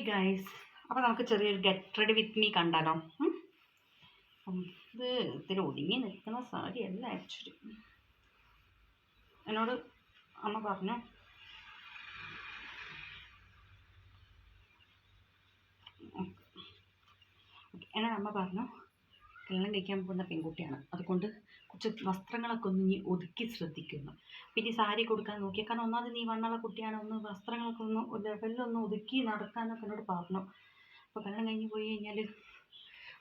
Hi guys അപ്പോൾ നമുക്ക് ചെറിയൊരു ഗെറ്റ് റെഡി വിത്ത് മീ കണ്ടാലോ? ഇത് ഇത്തിരി ഒതുങ്ങി നിൽക്കുന്ന സാരിയല്ല ആക്ച്വലി എന്നോട് അമ്മ പറഞ്ഞു എന്നോട് അമ്മ പറഞ്ഞു കല്യാണം കഴിക്കാൻ പോകുന്ന പെൺകുട്ടിയാണ്. അതുകൊണ്ട് കുറച്ച് വസ്ത്രങ്ങളൊക്കെ ഒന്ന് നീ ഒതുക്കി ശ്രദ്ധിക്കുന്നു. പിന്നെ സാരി കൊടുക്കാൻ നോക്കിയ കാരണം ഒന്നാമത് നീ വണ്ണുള്ള കുട്ടിയാണ് ഒന്ന് വസ്ത്രങ്ങളൊക്കെ ഒന്ന് ലെവലിലൊന്ന് ഒതുക്കി നടക്കാനൊക്കെ എന്നോട് പറഞ്ഞു. അപ്പോൾ കല്യാണം കഴിഞ്ഞ് പോയി കഴിഞ്ഞാൽ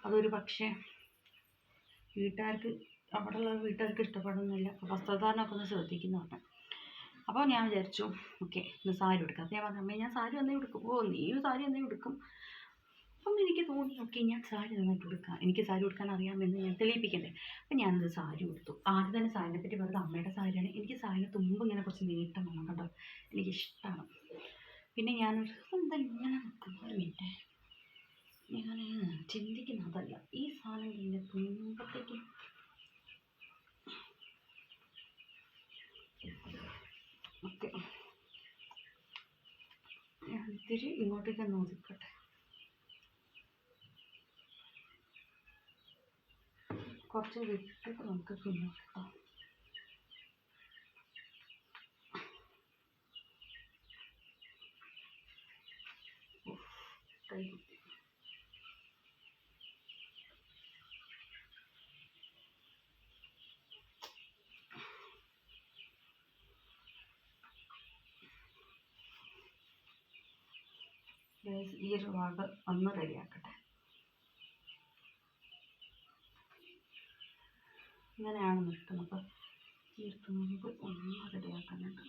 അതൊരു പക്ഷേ വീട്ടുകാർക്ക് അവിടെയുള്ള വീട്ടുകാർക്ക് ഇഷ്ടപ്പെടുന്നില്ല. അപ്പോൾ വസ്ത്രധാരണമൊക്കെ ഒന്ന് ശ്രദ്ധിക്കുന്നു അപ്പോൾ ഞാൻ വിചാരിച്ചു ഓക്കെ ഇന്ന് സാരി കൊടുക്കാം അപ്പോൾ ഞാൻ പറഞ്ഞു അമ്മേ ഞാൻ സാരി ഒന്നേ കൊടുക്കും ഓ നീയും സാരി ഒന്നേ ഉടുക്കും. അപ്പം എനിക്ക് തോന്നി ഓക്കെ ഞാൻ സാരി നന്നായിട്ട് ഉടുക്കാം. എനിക്ക് സാരി ഉടുക്കാൻ അറിയാമെന്ന് ഞാൻ തെളിയിപ്പിക്കണ്ടേ? അപ്പം ഞാനത് സാരി ഉടുത്തു. ആദ്യം തന്നെ സാരിനെ പറ്റി പറഞ്ഞത് അമ്മയുടെ സാരിയാണ്. എനിക്ക് സാരിയുടെ തുമ്പ് ഇങ്ങനെ കുറച്ച് നീട്ടം വേണം കേട്ടോ. എനിക്കിഷ്ടമാണ് പിന്നെ ഞാൻ എന്താ ഇങ്ങനെ നിൽക്കുന്നു ഒരു മിനിറ്റ്. ഞാൻ ചിന്തിക്കുന്നതല്ല ഈ സാധനം ഇങ്ങനെ തുമ്പത്തേക്ക് ഓക്കെ. ഞാൻ ഇത്തിരി ഇങ്ങോട്ടേക്ക് ഒന്ന് ഒതുക്കട്ടെ കുറച്ച് വിട്ടിട്ട് നമുക്ക് പിന്നെ കേട്ടോ ഈ ഒരു ഭാഗം ഒന്ന് റെഡിയാക്കട്ടെ ഇങ്ങനെയാണ് നിൽക്കുന്നത്. അപ്പോൾ ഈ തുമ്പ് ഒന്ന് റെഡിയാക്കാനുണ്ട്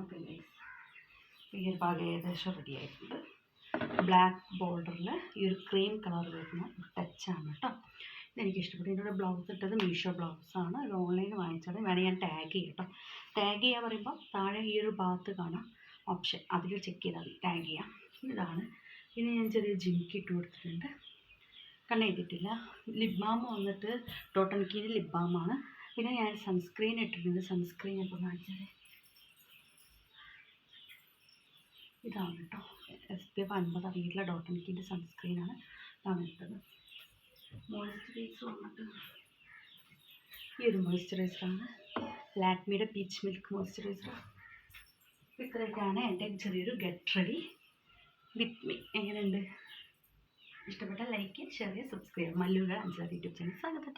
ഓക്കെ ഗൈസ് ഈ ഒരു ഭാഗം ഏകദേശം റെഡി ആയിട്ടുണ്ട്. ബ്ലാക്ക് ബോർഡറിൽ ഈ ഒരു ക്രീം കളർ വരുന്ന ടച്ചാണ് കേട്ടോ. ഇതെനിക്ക് ഇഷ്ടപ്പെട്ടു ഇതിന്റെ ബ്ലൗസ് ഇട്ടത് മീഷോ ബ്ലൗസാണ് ഇത് ഓൺലൈനിൽ വാങ്ങിച്ചത്. വേണമെങ്കിൽ ഞാൻ ടാഗ് ചെയ്യാം കേട്ടോ ടാഗ് ചെയ്യുക പറയുമ്പോൾ താഴെ ഈ ഒരു ഭാഗത്ത് കാണാം ഓപ്ഷൻ അതിൽ ചെക്ക് ചെയ്താൽ മതി. ടാഗ് ചെയ്യാം. ഇതാണ്. പിന്നെ ഞാൻ ചെറിയ ജിമിക്ക് ഇട്ട് കൊടുത്തിട്ടുണ്ട്. കണ്ണ് ചെയ്തിട്ടില്ല ലിപ് ബാം വന്നിട്ട് ടോട്ടൺ കീരി ലിപ് ബാമാണ് പിന്നെ ഞാൻ സൺസ്ക്രീൻ ഇട്ടിട്ടുണ്ട്. സൺസ്ക്രീൻ ഇപ്പോൾ കാണിച്ചത്. ഇതാണ് കേട്ടോ എസ് പി എഫ് അൻപത് വീട്ടിലെ ഡോട്ട് എനിക്കിന്റെ സൺസ്ക്രീനാണ് ഇതാണ് ഇട്ടത്. മോയ്സ്ചറൈസർ വന്നിട്ട് ഈ ഒരു മോയ്സ്ചറൈസറാണ് ലാക്മിയുടെ പീച്ച് മിൽക്ക് മോയ്സ്ചറൈസർ ഇത്രയൊക്കെയാണ് എന്റെ ചെറിയൊരു ഗെറ്റ് റെഡി വിത്ത് മീ എങ്ങനെയുണ്ട്? ഇഷ്ടപ്പെട്ട ലൈക്ക് ഷെയർ സബ്സ്ക്രൈബ് മല്ലൂര അഞ്ചാറ് യൂട്യൂബ് ചാനൽ സ്വാഗതം.